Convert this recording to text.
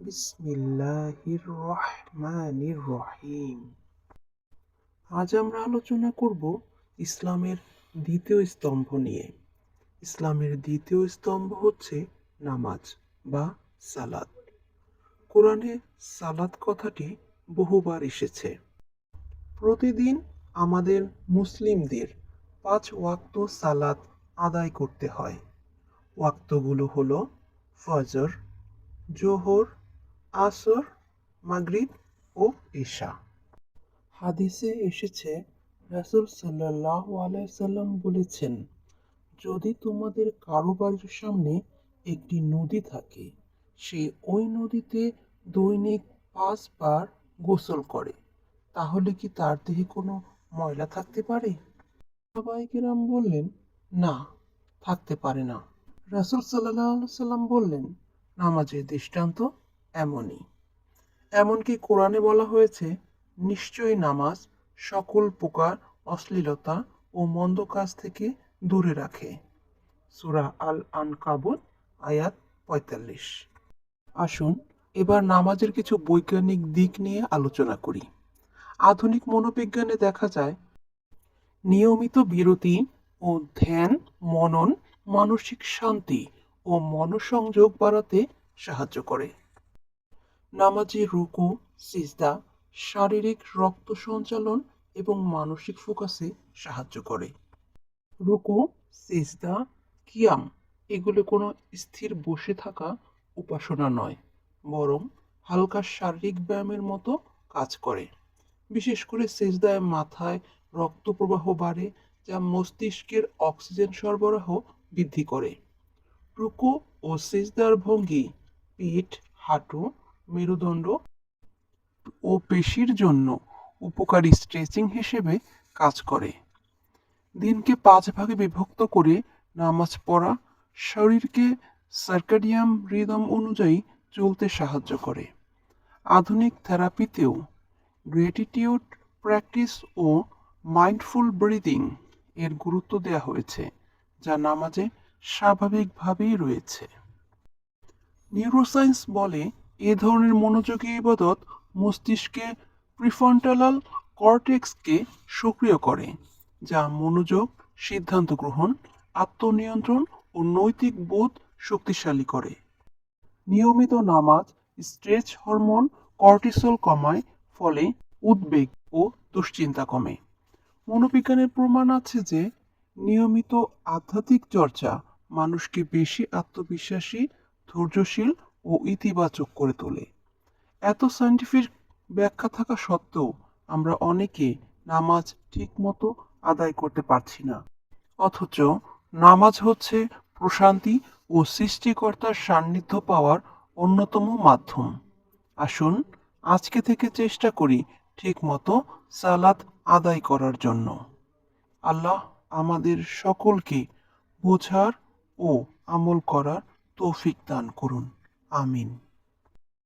বিসমিল্লাহির রহমানির রহিম আজ আমরা আলোচনা করব ইসলামের দ্বিতীয় স্তম্ভ নিয়ে। ইসলামের দ্বিতীয় স্তম্ভ হচ্ছে নামাজ বা সালাত। কোরআনে সালাত কথাটি বহুবার এসেছে। প্রতিদিন আমাদের মুসলিমদের পাঁচ ওয়াক্ত সালাত আদায় করতে হয়। ওয়াক্তগুলো হলো ফজর, জোহর আসর, মাগরিব ও ঈশা। হাদিসে এসেছে, রাসূল সাল্লাল্লাহু আলাইহি সাল্লাম বলেছেন, যদি তোমাদের কারও বাড়ির সামনে একটি নদী থাকে, সে ওই নদীতে দৈনিক পাঁচবার গোসল করে। তাহলে কি তার দেহে কোনো ময়লা থাকতে পারে? সবাই সাহাবাইকেরাম বললেন, না, থাকতে পারে না। রাসূল আলাইহি সাল্লাম বললেন, নামাজের দৃষ্টান্ত এমনই। এমনকি কোরআনে বলা হয়েছে, নিশ্চয়ই নামাজ সকল প্রকার অশ্লীলতা ও মন্দ কাজ থেকে দূরে রাখে। সূরা আল আন কাবুল আয়াত পঁয়তাল্লিশ। আসুন, এবার নামাজের কিছু বৈজ্ঞানিক দিক নিয়ে আলোচনা করি। আধুনিক মনোবিজ্ঞানে দেখা যায়, নিয়মিত বিরতি ও ধ্যান, মনন, মানসিক শান্তি ও মনোসংযোগ বাড়াতে সাহায্য করে। নামাজে রুকু, সিজদা, শারীরিক রক্ত সঞ্চালন এবং মানসিক ফোকাসে সাহায্য করে। রুকু, সিজদা, কিয়াম এগুলো কোনো স্থির বসে থাকা উপাসনা নয়, বরং হালকা শারীরিক ব্যায়ামের মতো কাজ করে। বিশেষ করে সেজদায় মাথায় রক্ত প্রবাহ বাড়ে, যা মস্তিষ্কের অক্সিজেন সরবরাহ বৃদ্ধি করে। রুকু ও সেজদার ভঙ্গি, পিঠ, হাঁটু মেরুদণ্ড ও পেশির জন্য উপকারী স্ট্রেচিং হিসেবে কাজ করে। দিনকে পাঁচ ভাগে বিভক্ত করে নামাজ পড়া শরীরকে সার্কাডিয়াম রিদম অনুযায়ী চলতে সাহায্য করে। আধুনিক থেরাপিতেও গ্রেটিটিউড প্র্যাকটিস ও মাইন্ডফুল ব্রিদিং এর গুরুত্ব দেওয়া হয়েছে, যা নামাজে স্বাভাবিকভাবেই রয়েছে। নিউরোসায়েন্স বলে এ ধরনের মনোযোগী ইবাদত মস্তিষ্কে প্রিফন্টালাল কর্টেক্সকে সক্রিয় করে, যা মনোযোগ, সিদ্ধান্ত গ্রহণ, আত্মনিয়ন্ত্রণ ও নৈতিক বোধ শক্তিশালী করে। নিয়মিত নামাজ, স্ট্রেচ হরমোন, কর্টিসল কমায়, ফলে উদ্বেগ ও দুশ্চিন্তা কমে। মনোবিজ্ঞানের প্রমাণ আছে যে, নিয়মিত আধ্যাত্মিক চর্চা মানুষকে বেশি আত্মবিশ্বাসী, ধৈর্যশীল ও ইতিবাচক করে তোলে। এত সায়েন্টিফিক ব্যাখ্যা থাকা সত্ত্বেও আমরা অনেকে নামাজ ঠিকমতো আদায় করতে পারছি না। অথচ নামাজ হচ্ছে প্রশান্তি ও সৃষ্টিকর্তার সান্নিধ্য পাওয়ার অন্যতম মাধ্যম। আসুন আজকে থেকে চেষ্টা করি ঠিকমতো সালাত আদায় করার জন্য। আল্লাহ আমাদের সকলকে বোঝার ও আমল করার তৌফিক দান করুন। আমিন